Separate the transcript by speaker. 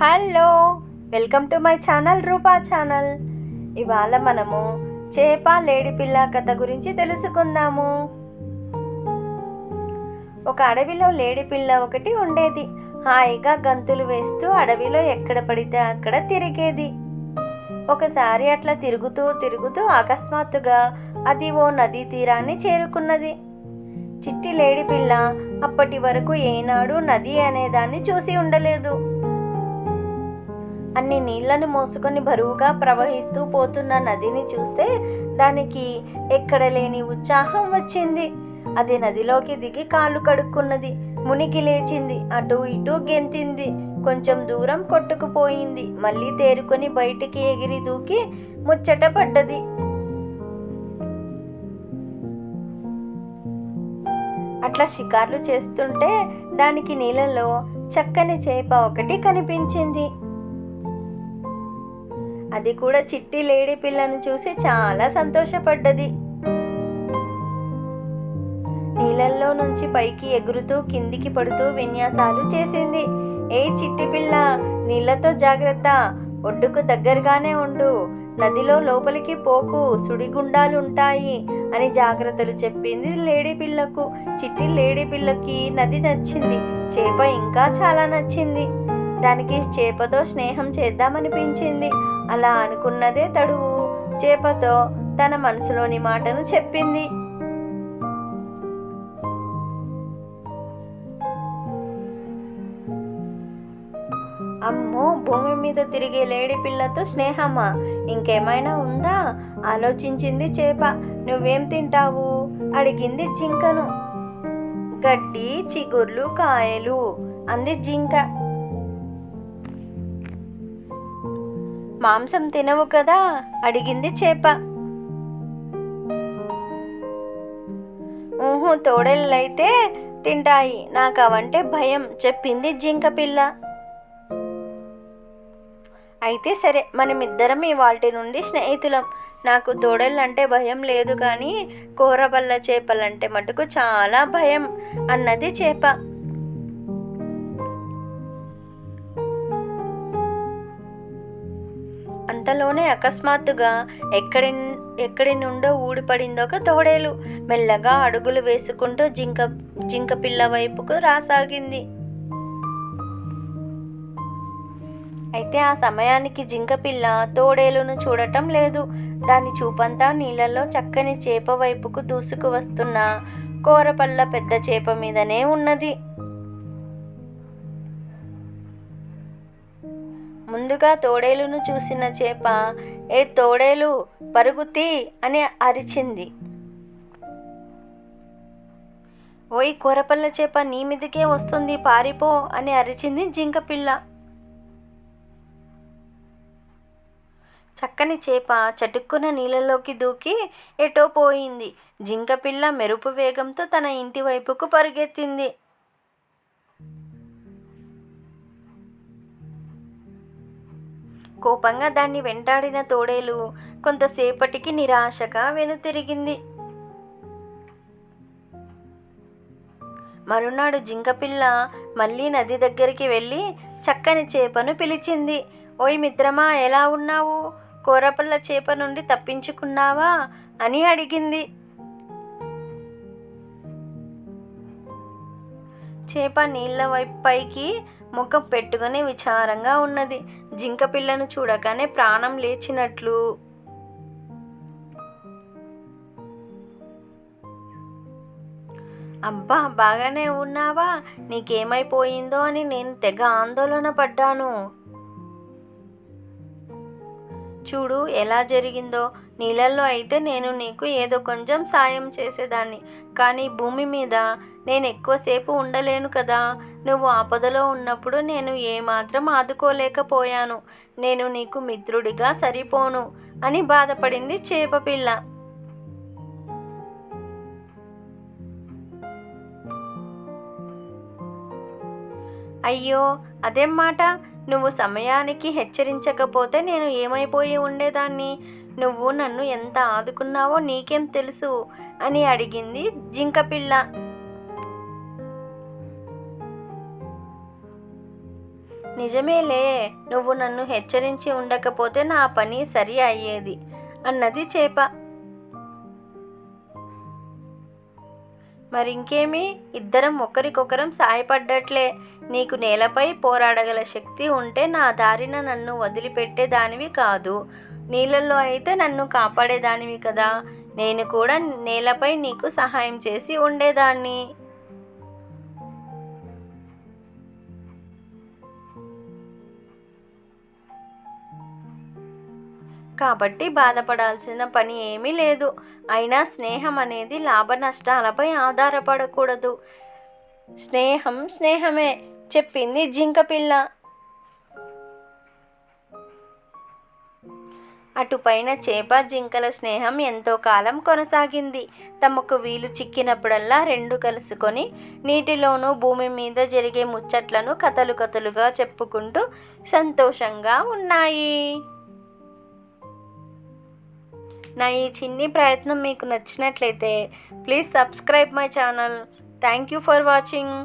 Speaker 1: Hello welcome to my channel Roopa channel. ఇవాళ మనము చేప లేడిపిల్ల కథ గురించి తెలుసుకుందాము. ఒక అడవిలో లేడిపిల్ల ఒకటి ఉండేది. హాయిగా గంతులు వేస్తూ అడవిలో ఎక్కడ పడితే అక్కడ తిరిగేది. ఒకసారి అట్లా తిరుగుతూ తిరుగుతూ అకస్మాత్తుగా అది ఓ నదీ తీరాన్ని చేరుకున్నది. చిట్టి లేడిపిల్ల అప్పటి వరకు ఏనాడు నది అనేదాన్ని చూసి ఉండలేదు. అన్ని నీళ్ళను మోసుకొని బరువుగా ప్రవహిస్తూ పోతున్న నదిని చూస్తే దానికి ఎక్కడ లేని ఉత్సాహం వచ్చింది. అది నదిలోకి దిగి కాళ్ళు కడుక్కున్నది. మునిగి లేచింది. అటు ఇటు గెంతింది. కొంచెం దూరం కొట్టుకుపోయింది. మళ్ళీ తేరుకొని బయటికి ఎగిరి దూకి ముచ్చట పడ్డది. అట్లా షికార్లు చేస్తుంటే దానికి నీళ్ళలో చక్కని చేప ఒకటి కనిపించింది. అది కూడా చిట్టి లేడీ పిల్లను చూసి చాలా సంతోషపడ్డది. నీళ్ళల్లో నుంచి పైకి ఎగురుతూ కిందికి పడుతూ విన్యాసాలు చేసింది. ఏ చిట్టి పిల్ల నీళ్ళతో జాగ్రత్త. ఒడ్డుకు దగ్గరగానే ఉండు. నదిలో లోపలికి పోకు. సుడిగుండాలుంటాయి అని జాగ్రత్తలు చెప్పింది లేడీ పిల్లకు. చిట్టి లేడీ పిల్లకి నది నచ్చింది. చేప ఇంకా చాలా నచ్చింది. దానికి చేపతో స్నేహం చేద్దామనిపించింది. అలా అనుకున్నదే తడువు. చేపతో తన మనసులోని మాటను చెప్పింది. అమ్మో భూమి మీద తిరిగే లేడి పిల్లతో స్నేహమా? ఇంకేమైనా ఉందా? ఆలోచించింది చేప. నువ్వేం తింటావు? అడిగింది జింకను. గడ్డి చిగుర్లు కాయలు అంది జింక. మాంసం తినవు కదా? అడిగింది చేప. ఊహు తోడెళ్ళైతే తింటాయి. నాకు అవంటే భయం చెప్పింది జింక పిల్ల. అయితే సరే మనమిద్దరం ఇవాటి నుండి స్నేహితులం. నాకు తోడేళ్ళంటే భయం లేదు కానీ కూరబల్ల చేపలంటే మటుకు చాలా భయం అన్నది చేప. అంతలోనే అకస్మాత్తుగా ఎక్కడి ఎక్కడి నుండో ఊడిపడిందో ఒక తోడేలు. మెల్లగా అడుగులు వేసుకుంటూ జింక జింక పిల్ల వైపుకు రాసాగింది. అయితే ఆ సమయానికి జింక పిల్ల తోడేలును చూడటం లేదు. దాని చూపంతా నీళ్ళల్లో చక్కని చేప వైపుకు దూసుకు వస్తున్న కోరపల్ల పెద్ద చేప మీదనే ఉన్నది. ముందుగా తోడేలును చూసిన చేప ఏ తోడేలు పరుగుతీ అని అరిచింది. ఓయ్ కూరపల్ల చేప నీ మీదకే వస్తుంది పారిపో అని అరిచింది జింక పిల్ల. చక్కని చేప చటుక్కున నీళ్ళలోకి దూకి ఎటో పోయింది. జింక పిల్ల మెరుపు వేగంతో తన ఇంటి వైపుకు పరుగెత్తింది. కోపంగా దాన్ని వెంటాడిన తోడేలు కొంతసేపటికి నిరాశగా వెనుతిరిగింది మరునాడు జింకపిల్ల మళ్ళీ నది దగ్గరికి వెళ్ళి చక్కని చేపను పిలిచింది. ఓయ్ మిత్రమా ఎలా ఉన్నావు? కూరపల్ల చేప నుండి తప్పించుకున్నావా? అని అడిగింది. చేప నీళ్ళ వైపు పైకి ముఖం పెట్టుకుని విచారంగా ఉన్నది. జింక పిల్లను చూడగానే ప్రాణం లేచినట్లు. అబ్బా బాగానే ఉన్నావా? నీకేమైపోయిందో అని నేను తెగ ఆందోళన పడ్డాను. చూడు ఎలా జరిగిందో. నీళ్ళల్లో అయితే నేను నీకు ఏదో కొంచెం సాయం చేసేదాన్ని. కానీ భూమి మీద నేను ఎక్కువసేపు ఉండలేను కదా. నువ్వు ఆపదలో ఉన్నప్పుడు నేను ఏమాత్రం ఆదుకోలేకపోయాను. నేను నీకు మిత్రుడిగా సరిపోను అని బాధపడింది చేపపిల్ల అయ్యో అదేం మాట? నువ్వు సమయానికి హెచ్చరించకపోతే నేను ఏమైపోయి ఉండేదాన్ని? నువ్వు నన్ను ఎంత ఆదుకున్నావో నీకేం తెలుసు? అని అడిగింది జింక పిల్ల. నిజమేలే నువ్వు నన్ను హెచ్చరించి ఉండకపోతే నా పని సరి అయ్యేది అన్నది చేప. మరింకేమి ఇద్దరం ఒకరికొకరం సాయపడ్డట్లే. నీకు నేలపై పోరాడగల శక్తి ఉంటే నా దారిన నన్ను వదిలిపెట్టేదానివి కాదు. నీళ్ళల్లో అయితే నన్ను కాపాడేదానివి కదా. నేను కూడా నేలపై నీకు సహాయం చేసి ఉండేదాన్ని. కాబట్టి బాధపడాల్సిన పని ఏమీ లేదు. అయినా స్నేహం అనేది లాభ నష్టాలపై ఆధారపడకూడదు. స్నేహం స్నేహమే చెప్పింది జింక పిల్ల. అటుపైన చేప జింకల స్నేహం ఎంతో కాలం కొనసాగింది. తమకు వీలు చిక్కినప్పుడల్లా రెండు కలుసుకొని నీటిలోనూ భూమి మీద జరిగే ముచ్చట్లను కథలు కథలుగా చెప్పుకుంటూ సంతోషంగా ఉన్నాయి. నా ఈ చిన్ని ప్రయత్నం మీకు నచ్చినట్లయితే please subscribe my channel. Thank you for watching.